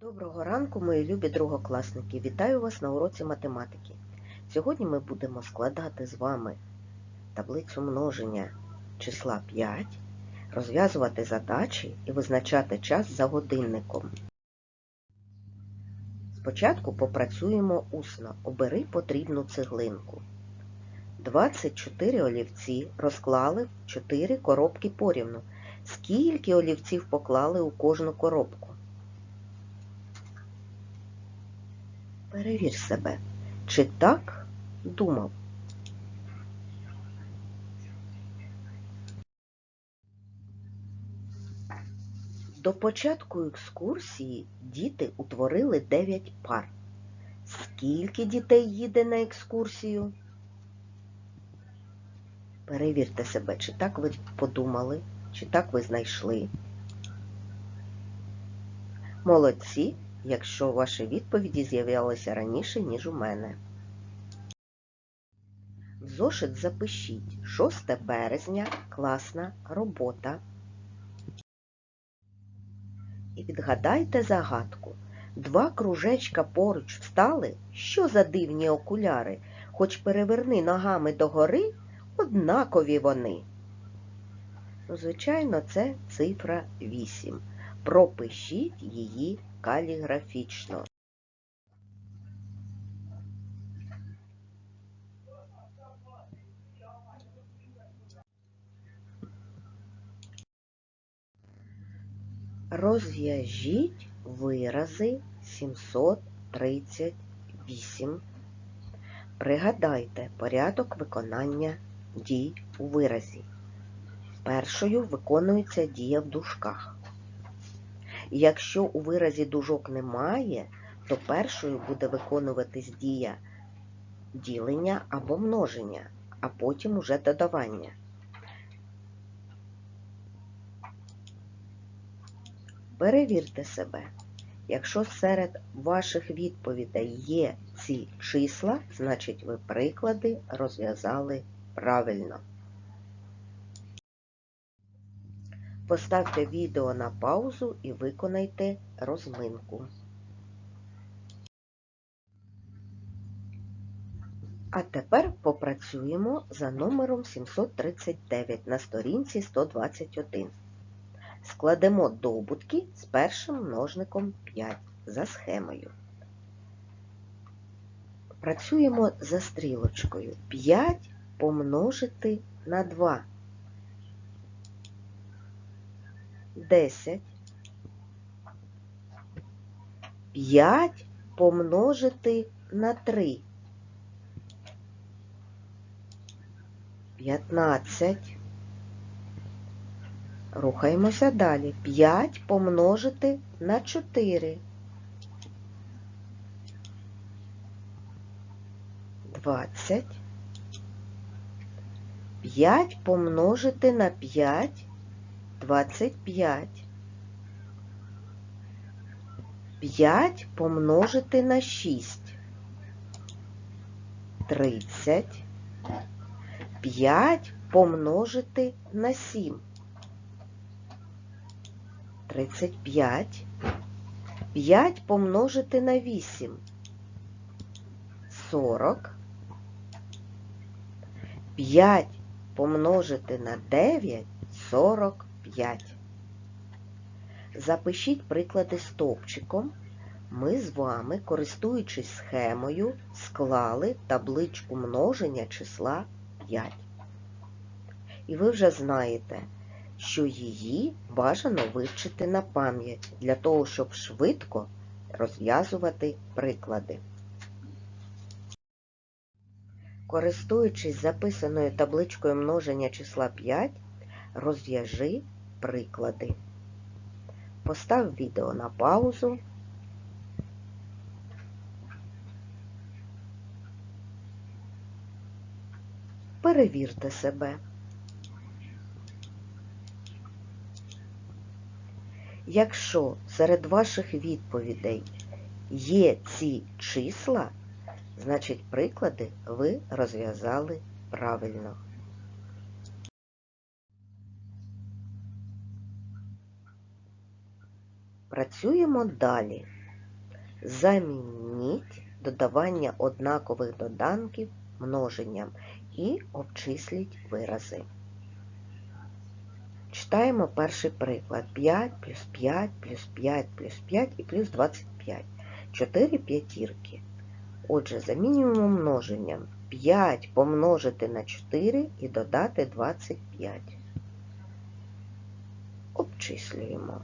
Доброго ранку, мої любі другокласники! Вітаю вас на уроці математики. Сьогодні ми будемо складати з вами таблицю множення числа 5, розв'язувати задачі і визначати час за годинником. Спочатку попрацюємо усно. Обери потрібну цеглинку. 24 олівці розклали в 4 коробки порівну. Скільки олівців поклали у кожну коробку? Перевір себе, чи так думав. До початку екскурсії діти утворили 9 пар. Скільки дітей їде на екскурсію? Перевірте себе, чи так ви подумали, чи так ви знайшли. Молодці, якщо ваші відповіді з'являлися раніше, ніж у мене. В зошит запишіть 6 березня, класна робота. І відгадайте загадку. Два кружечка поруч встали, що за дивні окуляри, хоч переверни ногами догори, однакові вони. Звичайно, це цифра 8. Пропишіть її каліграфічно. Розв'яжіть вирази 738. Пригадайте порядок виконання дій у виразі. Першою виконується дія в дужках. Якщо у виразі дужок немає, то першою буде виконуватись дія ділення або множення, а потім уже додавання. Перевірте себе. Якщо серед ваших відповідей є ці числа, значить ви приклади розв'язали правильно. Поставте відео на паузу і виконайте розминку. А тепер попрацюємо за номером 739 на сторінці 121. Складемо добутки з першим множником 5 за схемою. Працюємо за стрілочкою. 5 помножити на 2. 10. 5 помножити на 3. 15. Рухаємося далі. 5 помножити на 4. 20. 5 помножити на 5. 25. 5 помножити на 6. 30. 5 помножити на 7. 35. 5 помножити на 8. 40. 5 помножити на 9. 45. Запишіть приклади стовпчиком. Ми з вами, користуючись схемою, склали табличку множення числа 5. І ви вже знаєте, що її бажано вивчити на пам'ять для того, щоб швидко розв'язувати приклади. Користуючись записаною табличкою множення числа 5, розв'яжи приклади. Постав відео на паузу. Перевірте себе. Якщо серед ваших відповідей є ці числа, значить приклади ви розв'язали правильно. Працюємо далі. Замініть додавання однакових доданків множенням і обчисліть вирази. Читаємо перший приклад. 5 плюс 5 плюс 5 плюс 5 і плюс 25. 4 п'ятірки. Отже, замінюємо множенням. 5 помножити на 4 і додати 25. Обчислюємо.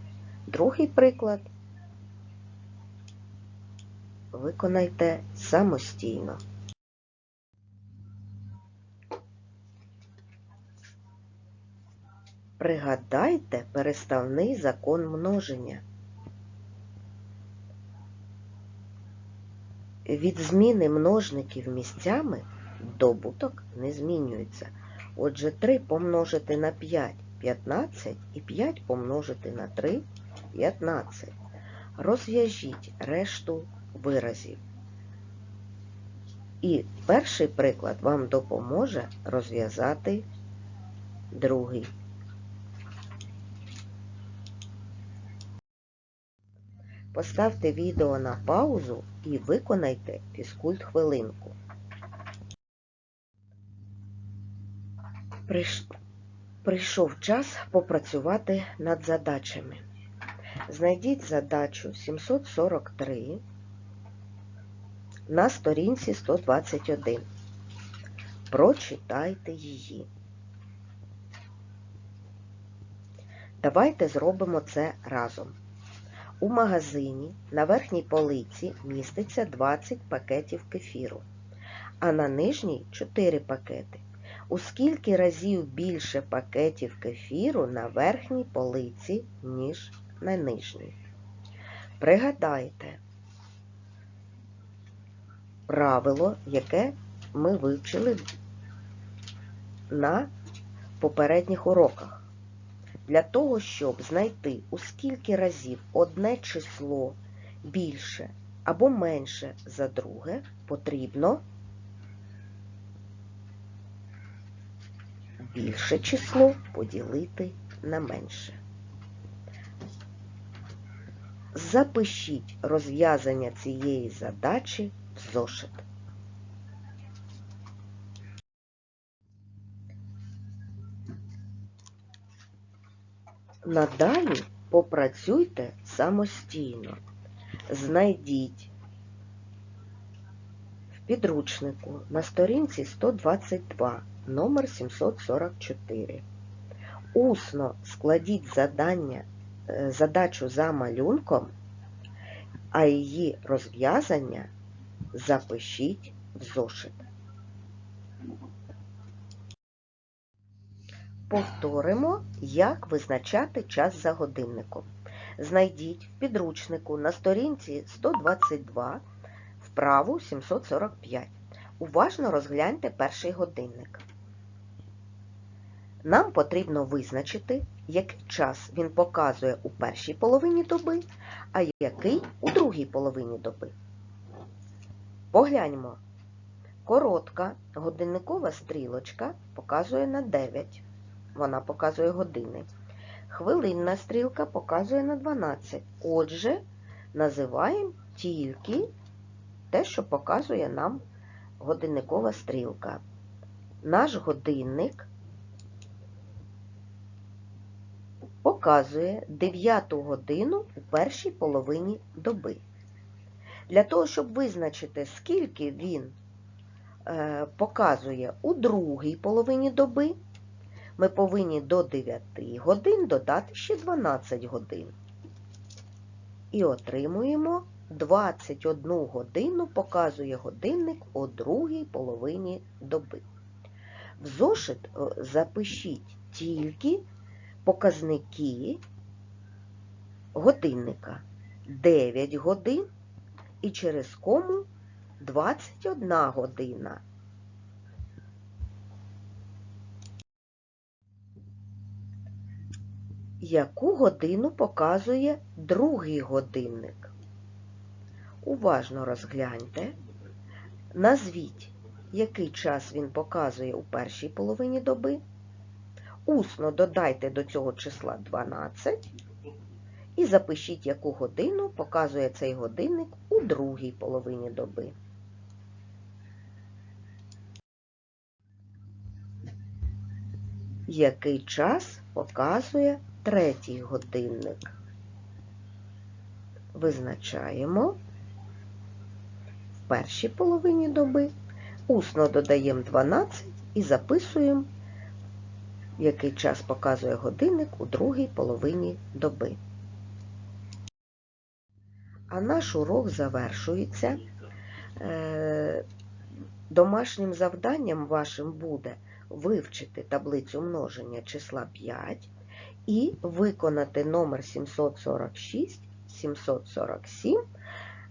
Другий приклад виконайте самостійно. Пригадайте переставний закон множення. Від зміни множників місцями добуток не змінюється. Отже, 3 помножити на 5 – 15 і 5 помножити на 3 – 15. Розв'яжіть решту виразів. І перший приклад вам допоможе розв'язати другий. Поставте відео на паузу і виконайте фізкульт хвилинку. Прийшов час попрацювати над задачами. Знайдіть задачу 743 на сторінці 121. Прочитайте її. Давайте зробимо це разом. У магазині на верхній полиці міститься 20 пакетів кефіру, а на нижній 4 пакети. У скільки разів більше пакетів кефіру на верхній полиці, ніж на? Пригадайте правило, яке ми вивчили на попередніх уроках. Для того, щоб знайти у скільки разів одне число більше або менше за друге, потрібно більше число поділити на менше. Запишіть розв'язання цієї задачі в зошит. Надалі попрацюйте самостійно. Знайдіть в підручнику на сторінці 122 номер 744. Усно складіть задання, задачу за малюнком, а її розв'язання запишіть в зошит. Повторимо, як визначати час за годинником. Знайдіть в підручнику на сторінці 122 вправу 745. Уважно розгляньте перший годинник. Нам потрібно визначити, який час він показує у першій половині доби, а який у другій половині доби. Погляньмо. Коротка годинникова стрілочка показує на 9. Вона показує години. Хвилинна стрілка показує на 12. Отже, називаємо тільки те, що показує нам годинникова стрілка. Наш годинник показує 9 годину у першій половині доби. Для того, щоб визначити, скільки він е, показує у другій половині доби, ми повинні до 9 годин додати ще 12 годин. І отримуємо 21 годину показує годинник у другій половині доби. В зошит е, запишіть тільки показники годинника 9 годин і через кому 21 година. Яку годину показує другий годинник? Уважно розгляньте. Назвіть, який час він показує у першій половині доби. Усно додайте до цього числа 12 І запишіть, яку годину показує цей годинник у другій половині доби. Який час показує третій годинник? Визначаємо в першій половині доби, усно додаємо 12 і записуємо, який час показує годинник у другій половині доби. А наш урок завершується. Е, Домашнім завданням вашим буде вивчити таблицю множення числа 5 і виконати номер 746, 747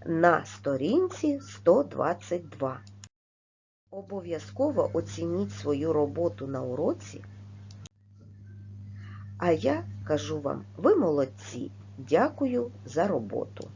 на сторінці 122. Обов'язково оцініть свою роботу на уроці. А я кажу вам, ви молодці. Дякую за роботу.